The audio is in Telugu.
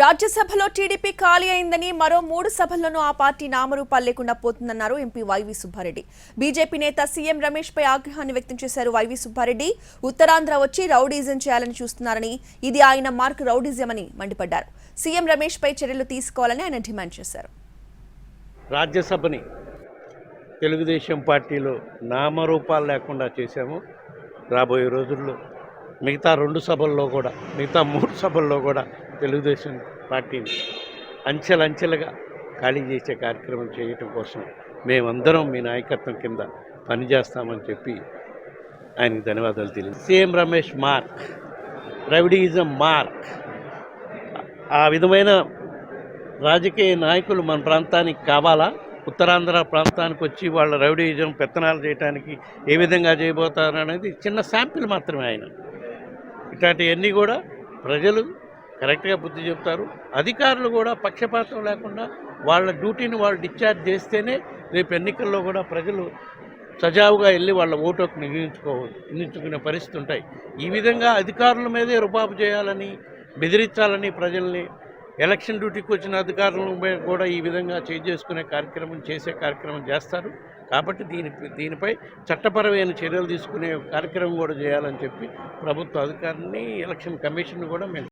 రాజ్యసభలో టీడీపీ ఖాళీ అయిందని మరో మూడు సభల్లోనూ ఆ పార్టీ నామరూపాలు లేకుండా పోతుందన్నారు MP Y V Subba Reddy. BJP నేత సీఎం రమేష్ పై ఆగ్రహాన్ని వ్యక్తం చేశారు వైవి సుబ్బారెడ్డి. ఉత్తరాంధ్ర వచ్చి రౌడీజం చేయాలని చూస్తున్నారని ఇది ఆయన మార్క్ రౌడీజం అని మండిపడ్డారు. సీఎం రమేష్ పై చర్యలు తీసుకోవాలని ఆయన డిమాండ్ చేశారు. రాజ్యసభని తెలుగుదేశం పార్టీలో నామరూపాలు లేకుండా చేశాము రాబోయే రోజుల్లో. మిగతా రెండు సభల్లో కూడా మిగతా మూడు సభల్లో కూడా తెలుగుదేశం పార్టీని అంచెలంచెలుగా ఖాళీ చేసే కార్యక్రమం చేయటం కోసం మేమందరం మీ నాయకత్వం కింద పనిచేస్తామని చెప్పి ఆయనకు ధన్యవాదాలు తెలియదు CM Ramesh mark rowdyism mark. ఆ విధమైన రాజకీయ నాయకులు మన ప్రాంతానికి కావాలా? ఉత్తరాంధ్ర ప్రాంతానికి వచ్చి వాళ్ళ రౌడీజం పెత్తనాలు చేయడానికి ఏ విధంగా చేయబోతారు అనేది చిన్న శాంపిల్ మాత్రమే ఆయన. ఇట్లాంటివన్నీ కూడా ప్రజలు కరెక్ట్గా బుద్ధి చెప్తారు. అధికారులు కూడా పక్షపాతం లేకుండా వాళ్ళ డ్యూటీని వాళ్ళు డిశ్చార్జ్ చేస్తేనే రేపు ఎన్నికల్లో కూడా ప్రజలు సజావుగా వెళ్ళి వాళ్ళ ఓటు హక్కు నిర్ణయించుకో పరిస్థితి ఉంటాయి. ఈ విధంగా అధికారుల మీదే రుబాబు చేయాలని బెదిరించాలని ప్రజల్ని ఎలక్షన్ డ్యూటీకి వచ్చిన అధికారులను కూడా ఈ విధంగా చేంజ్ చేసుకునే కార్యక్రమం చేసే కార్యక్రమం చేస్తారు. కాబట్టి దీని దీనిపై చట్టపరమైన చర్యలు తీసుకునే కార్యక్రమం కూడా చేయాలని చెప్పి ప్రభుత్వ అధికారిని ఎలక్షన్ కమిషన్ కూడా మేము